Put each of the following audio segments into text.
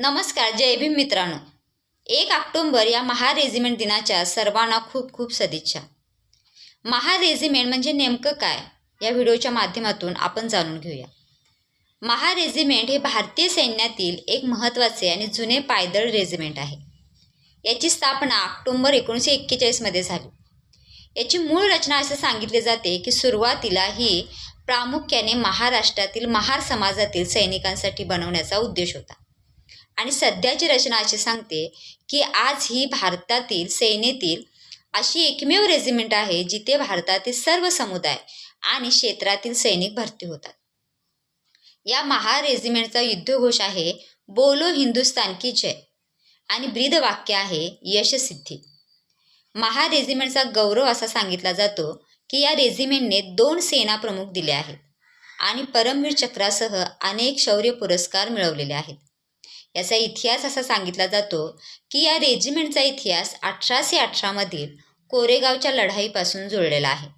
नमस्कार जय भीम मित्रांनो. एक ऑक्टोंबर या महा रेजिमेंट दिनाच्या सर्वांना खूप खूप सदिच्छा. महा रेजिमेंट म्हणजे नेमकं काय? या व्हिडिओच्या माध्यमातून आपण जाणून घेऊया. महा रेजिमेंट हे भारतीय सैन्यातील एक महत्त्वाचे आणि जुने पायदळ रेजिमेंट आहे. याची स्थापना ऑक्टोंबर एकोणीसशे एक्केचाळीसमध्ये झाली. याची मूळ रचना असे सांगितले जाते की सुरुवातीला ही प्रामुख्याने महाराष्ट्रातील महार समाजातील सैनिकांसाठी बनवण्याचा उद्देश होता. आणि सध्याची रचना अशी सांगते की आज ही भारतातील सेनेतील अशी एकमेव रेजिमेंट आहे जिथे भारतातील सर्व समुदाय आणि क्षेत्रातील सैनिक भरती होतात. या महारेजिमेंटचा युद्धघोष आहे बोलो हिंदुस्तान की जय आणि ब्रीद वाक्य आहे यशसिद्धी महार रेजिमेंटचा गौरव असा सांगितला जातो की या रेजिमेंटने दोन सेना प्रमुख दिले आहेत आणि परमवीर चक्रासह अनेक शौर्य पुरस्कार मिळवलेले आहेत. याचा इतिहास असा सांगितला जातो की या रेजिमेंटचा इतिहास अठराशे अठरामधील कोरेगावच्या लढाईपासून जुळलेला आहे.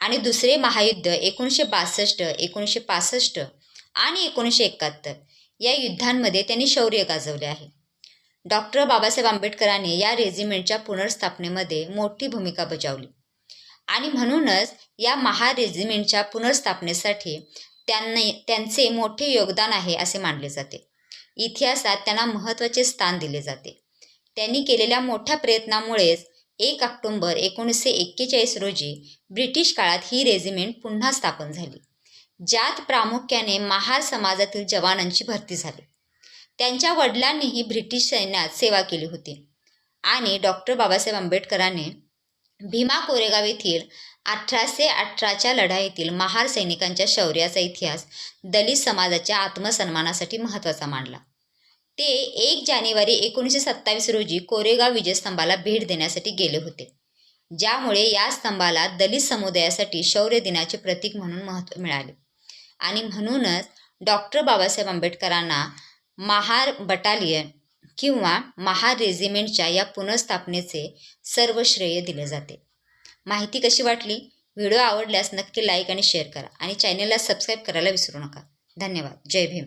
आणि दुसरे महायुद्ध एकोणीसशे बासष्ट एकोणीसशे पासष्ट आणि एकोणीसशे एकाहत्तर या युद्धांमध्ये त्यांनी शौर्य गाजवले आहे. डॉक्टर बाबासाहेब आंबेडकरांनी या रेजिमेंटच्या पुनर्स्थापनेमध्ये मोठी भूमिका बजावली. आणि म्हणूनच या महारेजिमेंटच्या पुनर्स्थापनेसाठी त्यांनी त्यांचे मोठे योगदान आहे असे मानले जाते. इतिहासात त्यांना महत्त्वाचे स्थान दिले जाते. त्यांनी केलेल्या मोठ्या प्रयत्नामुळेच एक ऑक्टोंबर एकोणीसशे एक्केचाळीस रोजी ब्रिटिश काळात ही रेजिमेंट पुन्हा स्थापन झाली ज्यात प्रामुख्याने महार समाजातील जवानांची भरती झाली. त्यांच्या वडिलांनीही ब्रिटिश सैन्यात सेवा केली होती आणि डॉक्टर बाबासाहेब आंबेडकरांनी भीमा कोरेगाव येथील अठराशे अठराच्या लढाईतील महार सैनिकांच्या शौर्याचा इतिहास दलित समाजाच्या आत्मसन्मानासाठी महत्त्वाचा मानला. ते एक जानेवारी एकोणीसशे सत्तावीस रोजी कोरेगाव विजयस्तंभाला भेट देण्यासाठी गेले होते. ज्यामुळे या स्तंभाला दलित समुदायासाठी शौर्य दिनाचे प्रतीक म्हणून महत्त्व मिळाले. आणि म्हणूनच डॉक्टर बाबासाहेब आंबेडकरांना महार बटालियन किंवा महार रेजिमेंटच्या या पुनर्स्थापनेचे सर्व श्रेय दिले जाते. माहिती कशी वाटली? व्हिडिओ आवडल्यास नक्की लाईक आणि शेअर करा आणि चॅनलला सबस्क्राईब करायला विसरू नका. धन्यवाद. जय भीम.